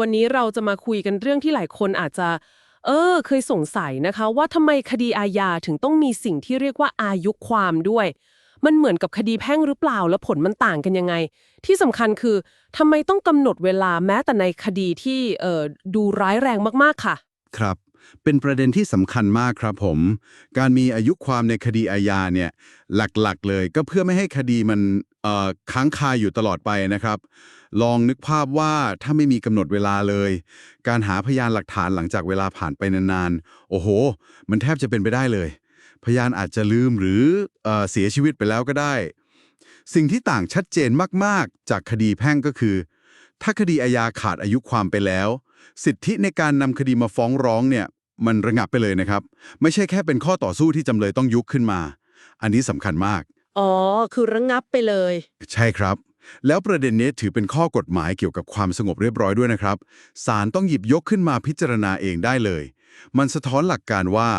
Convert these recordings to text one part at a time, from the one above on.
วันนี้เราจะมาคุยกันเรื่องที่หลายคนอาจจะ เออ เคยสงสัยนะคะ ว่าทำไมคดีอาญาถึงต้องมีสิ่งที่เรียกว่าอายุความด้วย มันเหมือนกับคดีแพ่งหรือเปล่า แล้วผลมันต่างกันยังไง ที่สำคัญคือทำไมต้องกำหนดเวลาแม้แต่ในคดีที่เออดูร้ายแรงมากๆค่ะ ครับ เป็นประเด็นที่สำคัญมากครับผม การมีอายุความในคดีอาญาเนี่ยหลักๆ เลยก็เพื่อไม่ให้คดีมันเอ่อค้างคาอยู่ตลอดไปนะครับ ลองนึกภาพว่าถ้าไม่มีกำหนดเวลาเลย การหาพยานหลักฐานหลังจากเวลาผ่านไปนานๆ โอ้โห มันแทบจะเป็นไปได้เลย พยานอาจจะลืมหรือเอ่อเสียชีวิตไปแล้วก็ได้ สิ่งที่ต่างชัดเจนมากๆ จากคดีแพ่งก็คือ ถ้าคดีอาญาขาดอายุความไปแล้ว สิทธิในการนำคดีมาฟ้องร้องเนี่ย มันระงับไปเลยนะครับ ไม่ใช่แค่เป็นข้อต่อสู้ที่จำเลยต้องยุกขึ้นมา อันนี้สำคัญมาก อ๋อ คือระงงับไปเลย ใช่ครับ แล้วประเด็นนี้ถือเป็นข้อกฎหมายเกี่ยวกับความสงบเรียบร้อยด้วยนะครับศาลต้องหยิบยกขึ้นมาพิจารณาเองได้เลย มันสะท้อนหลักการว่า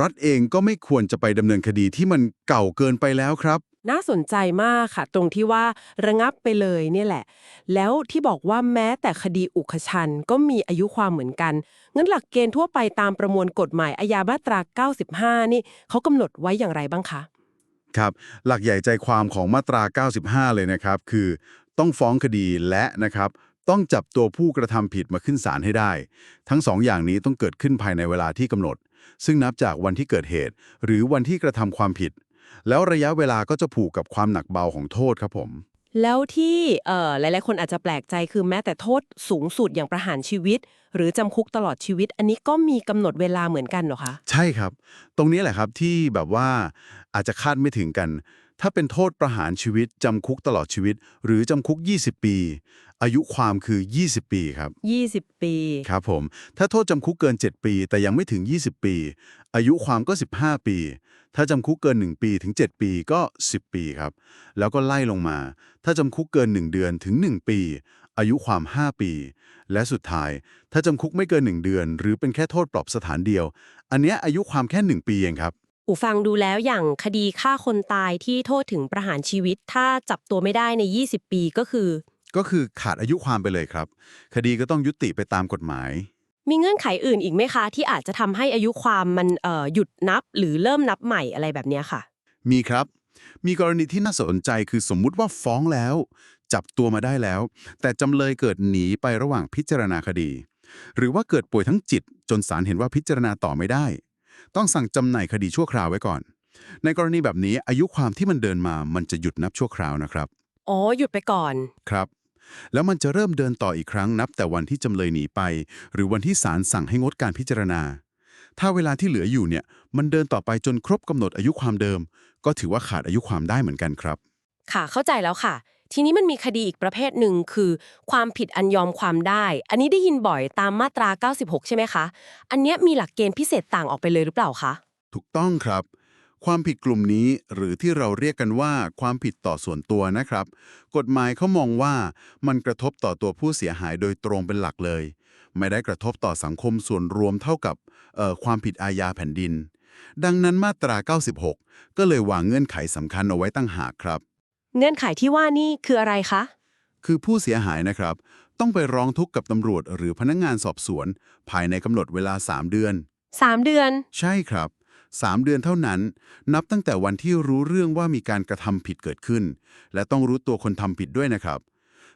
รัฐเองก็ไม่ควรจะไปดำเนินคดีที่มันเก่าเกินไปแล้วครับ น่าสนใจมากค่ะ ตรงที่ว่าระงับไปเลยเนี่ยแหละ แล้วที่บอกว่าแม้แต่คดีอุกชันก็มีอายุความเหมือนกันงั้นหลักเกณฑ์ทั่วไปตามประมวลกฎหมายอาญามาตรา 95 นี่เขากำหนดไว้อย่างไรบ้างคะ ครับหลักใหญ่ใจความของมาตรา 95 เลยนะครับ คือต้องฟ้องคดีและนะครับ ต้องจับตัวผู้กระทำผิดมาขึ้นศาลให้ได้ ทั้งสองอย่างนี้ต้องเกิดขึ้นภายในเวลาที่กำหนด ซึ่งนับจากวันที่เกิดเหตุ หรือวันที่กระทำความผิด แล้วระยะเวลาก็จะผูกกับความหนักเบาของโทษครับผม แล้วที่เอ่อหลายๆ คนอาจจะแปลกใจคือแม้แต่โทษสูงสุดอย่างประหารชีวิต หรือจำคุกตลอดชีวิต อันนี้ก็มีกำหนดเวลาเหมือนกันเหรอคะ ใช่ครับ ตรงนี้แหละครับที่แบบว่าอาจจะคาดไม่ถึงกัน ถ้าเป็นโทษประหารชีวิต จำคุกตลอดชีวิต หรือจำคุก 20 ปี อายุความคือ 20 ปีครับ 20 ปี ครับผม ถ้าโทษจำคุกเกิน 7 ปี แต่ยังไม่ถึง 20 ปี อายุความก็ 15 ปี ถ้าจำคุกเกิน 1 ปีถึง 7 ปีก็ 10 ปีครับ แล้วก็ไล่ลงมา ถ้าจำคุกเกิน 1 เดือนถึง 1 ปี อายุความ 5 ปี และสุดท้าย ถ้าจำคุกไม่เกิน 1 เดือน หรือเป็นแค่โทษปรับสถานเดียว อันเนี้ยอายุความแค่ 1 ปีเองครับ อูฟังดูแล้วอย่างคดีฆ่าคนตายที่โทษถึงประหารชีวิต ถ้าจับตัวไม่ได้ใน 20 ปีก็คือ ก็คือขาดอายุความไปเลยครับ คดีก็ต้องยุติไปตามกฎหมาย มีเงื่อนไขอื่นอีกไหมคะ ที่อาจจะทำให้อายุความมันเอ่อหยุดนับหรือเริ่มนับใหม่อะไรแบบเนี้ยค่ะ มีครับ มีกรณีที่น่าสนใจคือสมมุติว่าฟ้องแล้ว จับตัวมาได้แล้ว แต่จำเลยเกิดหนีไประหว่างพิจารณาคดี หรือว่าเกิดป่วยทั้งจิตจนศาลเห็นว่าพิจารณาต่อไม่ได้ ต้องสั่งจำหน่ายคดีชั่วคราวไว้ก่อน ในกรณีแบบนี้อายุความที่มันเดินมามันจะหยุดนับชั่วคราวนะครับ อ๋อ หยุดไปก่อน ครับ แล้วมันจะเริ่มเดินต่ออีกครั้งนับแต่วันที่จำเลยหนีไป หรือวันที่ศาลสั่งให้งดการพิจารณา ถ้าเวลาที่เหลืออยู่เนี่ย มันเดินต่อไปจนครบกำหนดอายุความเดิม ก็ถือว่าขาดอายุความได้เหมือนกันครับ ค่ะ เข้าใจแล้วค่ะ ทีนี้มันมีคดีอีกประเภทหนึ่งคือ ความผิดอันยอมความได้ อันนี้ได้ยินบ่อยตามมาตรา 96 ใช่ไหมคะ อันเนี้ยมีหลักเกณฑ์พิเศษต่างออกไปเลยหรือเปล่าคะ ถูกต้องครับ ความผิดกลุ่มนี้หรือที่เราเรียกกันว่าความผิดต่อส่วนตัวนะครับ กฎหมายเขามองว่ามันกระทบต่อตัวผู้เสียหายโดยตรงเป็นหลักเลย ไม่ได้กระทบต่อสังคมส่วนรวมเท่ากับเอ่อความผิดอาญาแผ่นดิน ดังนั้นมาตรา 96 ก็เลยวางเงื่อนไขสำคัญเอาไว้ตั้งหากครับ เงื่อนไขที่ว่านี่คืออะไรคะ คือผู้เสียหายนะครับ ต้องไปร้องทุกข์กับตำรวจหรือพนักงานสอบสวน ภายในกำหนดเวลา 3 เดือน 3 เดือน ใช่ครับ 3 เดือนเท่านั้น นับตั้งแต่วันที่รู้เรื่องว่ามีการกระทำผิดเกิดขึ้น และต้องรู้ตัวคนทำผิดด้วยนะครับ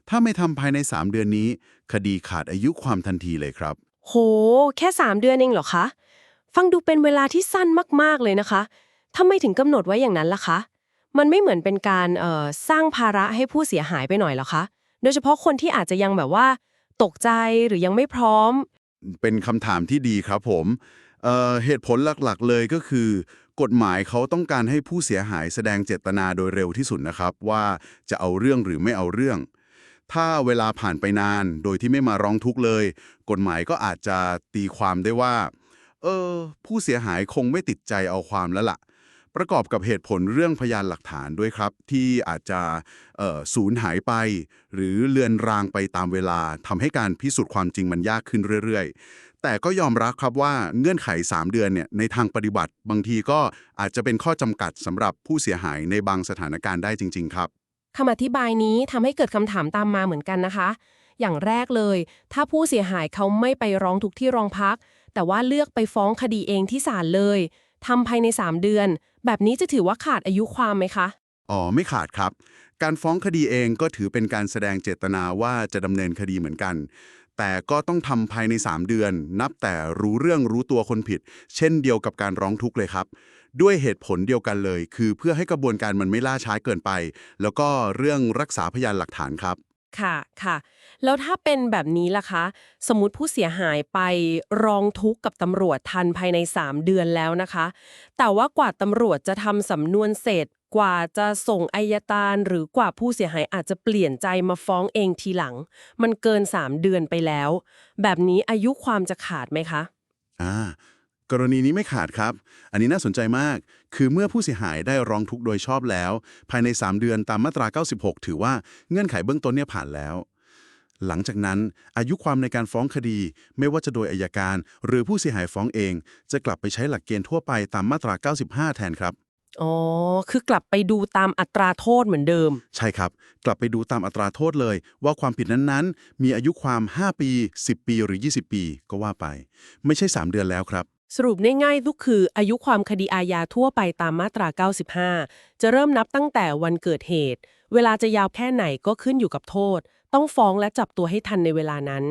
ถ้าไม่ทำภายใน 3 เดือนนี้ คดีขาดอายุความทันทีเลยครับ โห แค่ 3 เดือนเองเหรอคะ ฟังดูเป็นเวลาที่สั้นมากๆเลยนะคะทำไมถึงกำหนดไว้อย่างนั้นล่ะคะ มันไม่เหมือนเป็นการเอ่อสร้างภาระให้ผู้เสียหายไปหน่อยหรอคะ โดยเฉพาะคนที่อาจจะยังแบบว่า ตกใจหรือยังไม่พร้อม เป็นคำถามที่ดีครับผมเอ่อเหตุผลหลักๆเลยก็คือ กฎหมายเขาต้องการให้ผู้เสียหายแสดงเจตนาโดยเร็วที่สุดนะครับ ว่าจะเอาเรื่องหรือไม่เอาเรื่อง ถ้าเวลาผ่านไปนานโดยที่ไม่มาร้องทุกข์เลย กฎหมายก็อาจจะตีความได้ว่าเออผู้เสียหายคงไม่ติดใจเอาความแล้วล่ะ ประกอบกับเหตุผลเรื่องพยานหลักฐานด้วยครับ ที่อาจจะสูญหายไป หรือเลือนรางไปตามเวลาทำให้การพิสูจน์ความจริงมันยากขึ้นเรื่อย ๆ แต่ก็ยอมรับครับว่าเงื่อนไข 3 เดือนเนี่ยในทางปฏิบัติ บางทีก็อาจจะเป็นข้อจำกัดสำหรับผู้เสียหายในบางสถานการณ์ได้จริง ๆ ครับคำอธิบายนี้ทำให้เกิดคำถามตามมาเหมือนกันนะคะ อย่างแรกเลย ถ้าผู้เสียหายเขาไม่ไปร้องทุกข์ที่โรงพัก แต่ว่าเลือกไปฟ้องคดีเองที่ศาลเลย ทำภายใน 3 เดือน แบบนี้จะถือว่าขาดอายุความไหมคะ อ๋อ ไม่ขาดครับ การฟ้องคดีเองก็ถือเป็นการแสดงเจตนาว่าจะดำเนินคดีเหมือนกัน แต่ก็ต้องทำภายใน 3 เดือน นับแต่รู้เรื่องรู้ตัวคนผิด เช่นเดียวกับการร้องทุกข์เลยครับ ด้วยเหตุผลเดียวกันเลย คือเพื่อให้กระบวนการมันไม่ล่าช้าเกินไป แล้วก็เรื่องรักษาพยานหลักฐานครับ ค่ะค่ะ แล้วถ้าเป็นแบบนี้ล่ะคะ สมมติผู้เสียหายไปร้องทุกข์กับตำรวจทันภายใน 3 เดือนแล้วนะคะ แต่ว่ากว่าตำรวจจะทำสำนวนเสร็จกว่าจะส่งอายการหรือกว่าผู้เสียหายอาจจะเปลี่ยนใจมาฟ้องเองทีหลัง มันเกิน 3 เดือนไปแล้ว แบบนี้อายุความจะขาดไหมคะ อ่า กรณีนี้ไม่ขาดครับ อันนี้น่าสนใจมาก คือเมื่อผู้เสียหายได้ร้องทุกข์โดยชอบแล้ว ภายใน 3 เดือนตามมาตรา 96 ถือว่าเงื่อนไขเบื้องต้นเนี่ยผ่านแล้ว หลังจากนั้น อายุความในการฟ้องคดี ไม่ว่าจะโดยอายการ หรือผู้เสียหายฟ้องเอง จะกลับไปใช้หลักเกณฑ์ทั่วไปตามมาตรา 95 แทนครับ อ๋อ คือกลับไปดูตามอัตราโทษเหมือนเดิม ใช่ครับ กลับไปดูตามอัตราโทษเลย ว่าความผิดนั้นๆ มีอายุความ 5 ปี 10 ปีหรือ 20 ปี ก็ว่าไป ไม่ใช่ 3 เดือนแล้วครับ สรุปง่ายๆ ทุกคืออายุความคดีอาญาทั่วไปตามมาตรา 95 จะเริ่มนับตั้งแต่วันเกิดเหตุ เวลาจะยาวแค่ไหนก็ขึ้นอยู่กับโทษ ต้องฟ้องและจับตัวให้ทันในเวลานั้น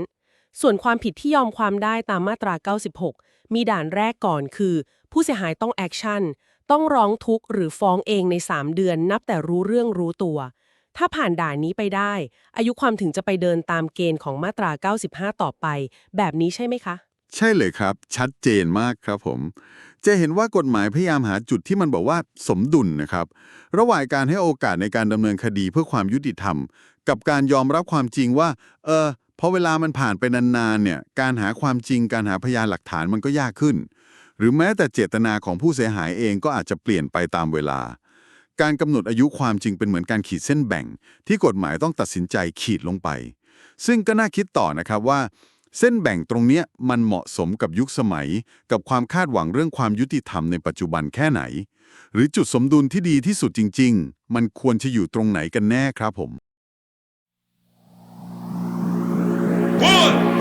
ส่วนความผิดที่ยอมความได้ตามมาตรา 96 มีด่านแรกก่อนคือ ผู้เสียหายต้องแอคชั่น ต้องร้องทุกข์หรือฟ้องเองใน 3 เดือน นับแต่รู้เรื่องรู้ตัว ถ้าผ่านด่านนี้ไปได้ อายุความถึงจะไปเดินตามเกณฑ์ของมาตรา 95 ต่อไป แบบนี้ใช่ไหมคะ ใช่เลยครับ ชัดเจนมากครับผม จะเห็นว่ากฎหมายพยายามหาจุดที่มันบอกว่าสมดุลนะครับ ระหว่างการให้โอกาสในการดำเนินคดีเพื่อความยุติธรรม กับการยอมรับความจริงว่า เออพอเวลามันผ่านไปนานๆเนี่ยการหาความจริงการหาพยานหลักฐานมันก็ยากขึ้น หรือแม้แต่เจตนาของผู้เสียหายเองก็อาจจะเปลี่ยนไปตามเวลา การกำหนดอายุความจริงเป็นเหมือนการขีดเส้นแบ่ง ที่กฎหมายต้องตัดสินใจขีดลงไป ซึ่งก็น่าคิดต่อนะครับว่า เส้นแบ่งตรงเนี้ยมันเหมาะสมกับยุคสมัย กับความคาดหวังเรื่องความยุติธรรมในปัจจุบันแค่ไหน หรือจุดสมดุลที่ดีที่สุดจริง ๆ มันควรจะอยู่ตรงไหนกันแน่ครับผม One